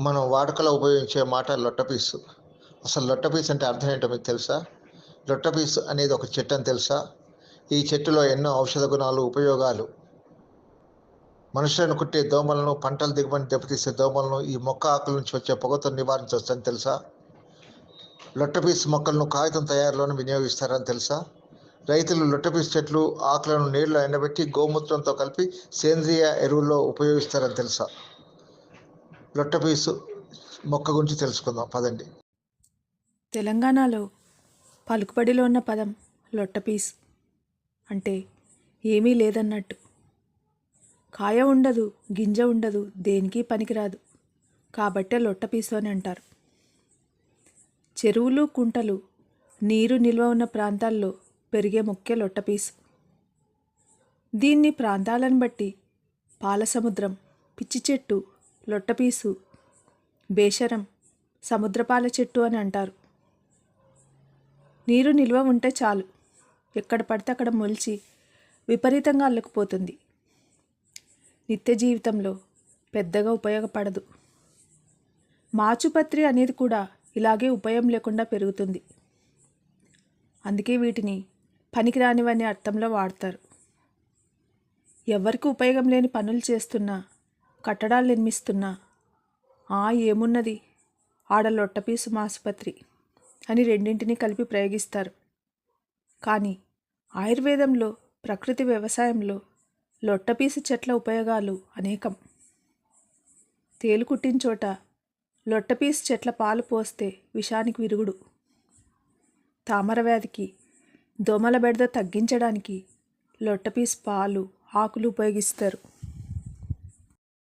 మనం వాడుకలో ఉపయోగించే మాట లొట్టపీసు అసలు లొట్టపీస్ అంటే అర్థం ఏంటో మీకు తెలుసా? లొట్టపీస్ అనేది ఒక చెట్టు అని తెలుసా? ఈ చెట్టులో ఎన్నో ఔషధ గుణాలు ఉపయోగాలు. మనుషులను కుట్టే దోమలను పంటల దిగుబడిని దెబ్బతీసే దోమలను ఈ మొక్క ఆకుల నుంచి వచ్చే పొగతో నివారించవచ్చని తెలుసా? లొట్టపీస్ మొక్కలను కాగితం తయారులోనే వినియోగిస్తారని తెలుసా? రైతులు లొట్టపీస్ చెట్లు ఆకులను నీళ్ళు ఎండబెట్టి గోమూత్రంతో కలిపి సేంద్రియ ఎరువుల్లో ఉపయోగిస్తారని తెలుసా? లొట్టపీసు మొక్క గురించి తెలుసుకుందాం. పదండి. తెలంగాణలో పలుకుబడిలో ఉన్న పదం లొట్టపీస్ అంటే ఏమీ లేదన్నట్టు. కాయ ఉండదు గింజ ఉండదు దేనికి పనికిరాదు. కాబట్టే లొట్టపీసు అని అంటారు. చెరువులు కుంటలు నీరు నిల్వ ఉన్న ప్రాంతాల్లో పెరిగే మొక్కే లొట్టపీసు దీన్ని ప్రాంతాలను బట్టి పాలసముద్రం పిచ్చి చెట్టు లొట్టపీసు బేషరం సముద్రపాల చెట్టు అని అంటారు. నీరు నిల్వ ఉంటే చాలు. ఎక్కడ పడితే అక్కడ మొలిచి విపరీతంగా అల్లుకుపోతుంది. నిత్య జీవితంలో పెద్దగా ఉపయోగపడదు. మాచుపత్రి అనేది కూడా ఇలాగే ఉపయోగం లేకుండా పెరుగుతుంది. అందుకే వీటిని పనికిరానివనే అర్థంలో వాడతారు. ఎవరికి ఉపయోగం లేని పనులు చేస్తున్నా కట్టడాలు నిర్మిస్తున్నా. ఆ ఏమున్నది? ఆడ లొట్టపీసు ఆసుపత్రి అని రెండింటినీ కలిపి ప్రయోగిస్తారు. కానీ ఆయుర్వేదంలో ప్రకృతి వ్యవసాయంలో లొట్టపీసు చెట్ల ఉపయోగాలు అనేకం. తేలు కుట్టిన చోట లొట్టపీసు చెట్ల పాలు పోస్తే విషానికి విరుగుడు. తామర వ్యాధికి దోమల బెడద తగ్గించడానికి లొట్టపీసు పాలు ఆకులు ఉపయోగిస్తారు.